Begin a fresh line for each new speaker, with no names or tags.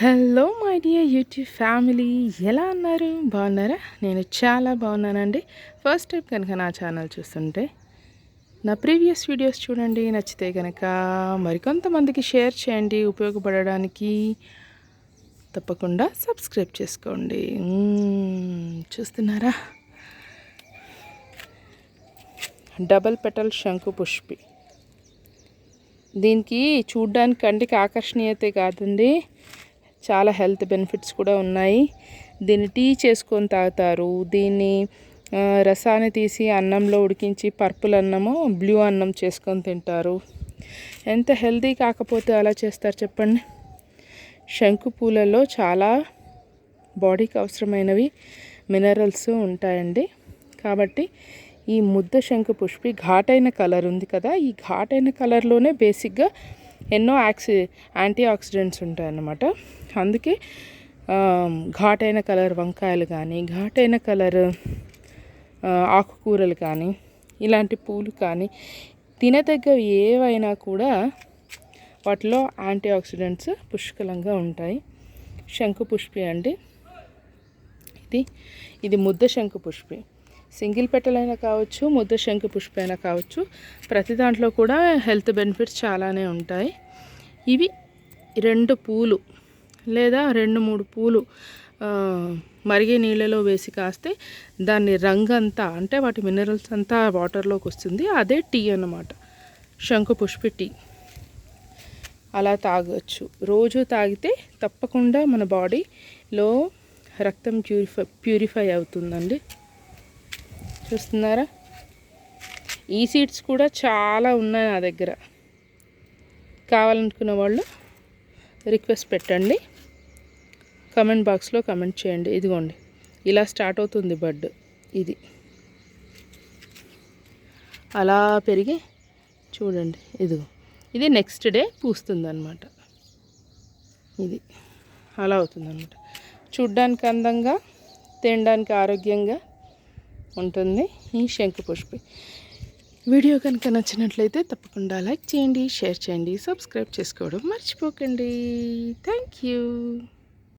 Hello my dear YouTube family ఎలా ఉన్నారు? బాగున్నారా? నేను చాలా బాగున్నానండి. ఫస్ట్ టైం కనుక నా ఛానల్ చూస్తుంటే నా ప్రీవియస్ వీడియోస్ చూడండి. నచ్చితే కనుక మరికొంతమందికి షేర్ చేయండి. ఉపయోగపడడానికి తప్పకుండా సబ్స్క్రైబ్ చేసుకోండి. చూస్తున్నారా? డబల్ పెటల్ శంకు పుష్పి. దీనికి చూడ్డానికి కంటికి ఆకర్షణీయతే కాదండి. చాలా హెల్త్ బెనిఫిట్స్ కూడా ఉన్నాయి. దీన్ని టీ చేసుకొని తాగుతారు. దీన్ని రసాన్ని తీసి అన్నంలో ఉడికించి పర్పుల్ అన్నము బ్లూ అన్నం చేసుకొని తింటారు. ఎంత హెల్తీ కాకపోతే అలా చేస్తారు చెప్పండి. శంకు పూలలో చాలా బాడీకి అవసరమైనవి మినరల్స్ ఉంటాయండి. కాబట్టి ఈ ముద్ద శంకు పుష్పి ఘాటైన కలర్ ఉంది కదా ఈ ఘాటైన కలర్లోనే బేసిక్గా ఎన్నో యాక్సి యాంటీ ఆక్సిడెంట్స్ ఉంటాయన్నమాట. అందుకే ఘాటైన కలర్ వంకాయలు కానీ ఘాటైన కలర్ ఆకుకూరలు కానీ ఇలాంటి పూలు కానీ తినదగ్గవి ఏవైనా కూడా వాటిలో యాంటీ ఆక్సిడెంట్స్ పుష్కలంగా ఉంటాయి. శంకు పుష్పి అండి. ఇది ఇది ముద్ద శంకు పుష్పి. సింగిల్ పెట్టెలైనా కావచ్చు ముద్ద శంకు పుష్పి అయినా కావచ్చు ప్రతి దాంట్లో కూడా హెల్త్ బెనిఫిట్స్ చాలానే ఉంటాయి. ఇవి రెండు పూలు లేదా రెండు మూడు పూలు మరిగే నీళ్ళలో వేసి కాస్తే దాని రంగు అంతా అంటే వాటి మినరల్స్ అంతా వాటర్లోకి వస్తుంది. అదే టీ అన్నమాట. శంకు పుష్పి టీ. అలా తాగొచ్చు. రోజు తాగితే తప్పకుండా మన బాడీలో రక్తం ప్యూరిఫై ప్యూరిఫై అవుతుందండి. చూస్తున్నారా? ఈ సీడ్స్ కూడా చాలా ఉన్నాయి నా దగ్గర. కావాలనుకున్న వాళ్ళు రిక్వెస్ట్ పెట్టండి. కమెంట్ బాక్స్లో కమెంట్ చేయండి. ఇదిగోండి ఇలా స్టార్ట్ అవుతుంది బడ్ ఇది. అలా పెరిగి చూడండి ఇదిగో. ఇది నెక్స్ట్ డే పూస్తుందన్నమాట. ఇది అలా అవుతుందన్నమాట. చూడ్డానికి అందంగా తినడానికి ఆరోగ్యంగా ఉంటుంది ఈ శంకు పుష్పి వీడియో కనుక నచ్చినట్లయితే తప్పకుండా లైక్ చేయండి షేర్ చేయండి సబ్స్క్రైబ్ చేసుకోవడం మర్చిపోకండి. Thank you.